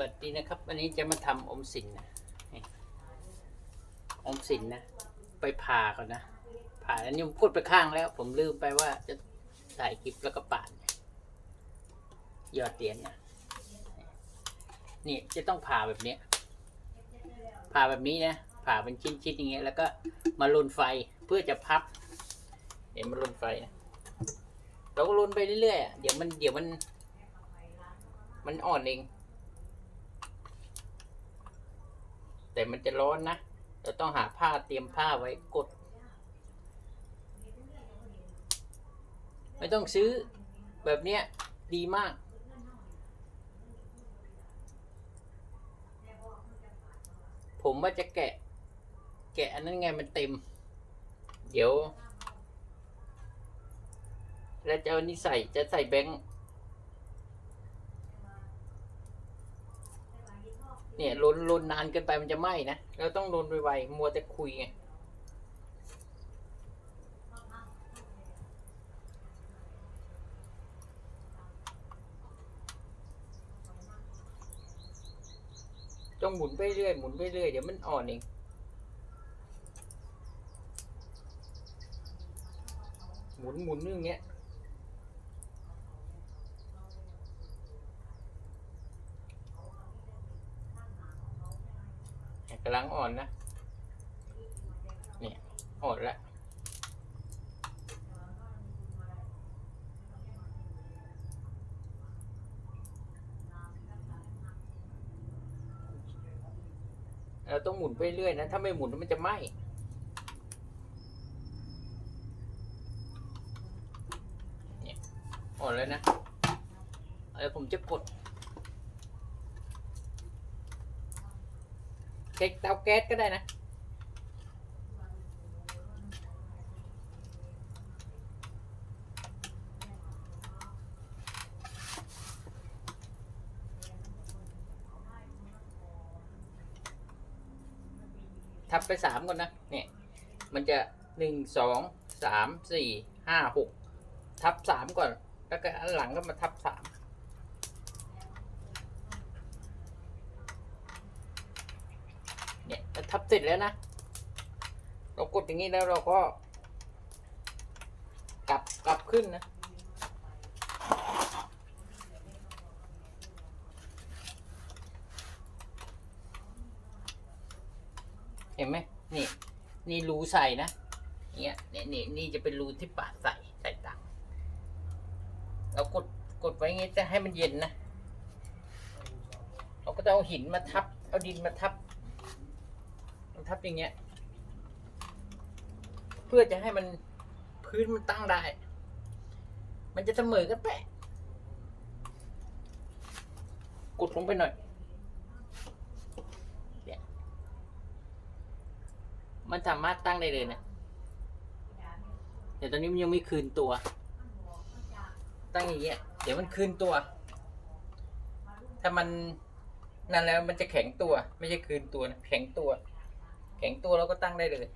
วัสดีนะครับ วันนี้จะมาทำอมสินนะอมสินนะ ไปผ่าก่อนนะ ผ่าแล้วนี่ผมกดไปข้างแล้ว ผมลืมไปว่าจะถ่ายคลิปแล้วก็ป่าดหยอดเหรียญนะนี่จะต้องผ่าแบบเนี้ยผ่าแบบนี้นะ ผ่าเป็นชิ้นๆอย่างเงี้ย แล้วก็มาลุนไฟเพื่อจะพับ เดี๋ยวมาลุนไฟนะเราก็ลุนไปเรื่อยๆเดี๋ยวมันเดี๋ยวมัน มันอ่อนเอง แต่มันจะร้อนนะ เราต้องหาผ้าเตรียมผ้าไว้กด ไม่ต้องซื้อแบบเนี้ยดีมาก ผมว่าจะแกะ แกะอันนั้นไงมันเต็ม เดี๋ยว แล้วจะเอานี่ใส่จะใส่แบงค์ เนี่ยลนลนนานเกินไปมันจะไหม้นะเราต้องลนไวๆมัวแต่คุยไงต้องหมุนไปเรื่อยหมุนไปเรื่อยเดี๋ยวมันอ่อนเองหมุนหมุนนึงเงี้ย กำลังอ่อนนะเนี่ยอ่อนแล้วเราต้องหมุนไปเรื่อยนะ ถ้าไม่หมุนมันจะไหม้เนี่ยอ่อนแล้วนะแล้วผมจะกด เช็คเตาแก๊สก็ได้นะ ทับไปสามก่อนนะ เนี่ย มันจะหนึ่งสองสามสี่ห้าหกทับสามก่อน แล้วก็อันหลังก็มาทับสาม เนี่ยทับเสร็จแล้วนะ เรากดอย่างนี้แล้วเราก็ กลับกลับขึ้นนะ เห็นไหมนี่นี่รูใส่นะเนี่ยเนี่ยนี่นี่จะเป็นรูที่ปาดใส่ใส่ตังเรากดกดไว้งี้จะให้มันเย็นนะ เราก็จะเอาหินมาทับ เอาดินมาทับ ทับอย่างเงี้ย เพื่อจะให้มันพื้นมันตั้งได้ มันจะเสมอกันแปะกดลงไปหน่อยเนี่ยมันสามารถตั้งได้เลยนะแต่ตอนนี้มันยังไม่คืนตัว ตั้งอย่างเงี้ย เดี๋ยวมันคืนตัว ถ้ามันนั่นแล้วมันจะแข็งตัว ไม่ใช่คืนตัวนะแข็งตัว ข็งตัวเราก็ตั้งได้เลย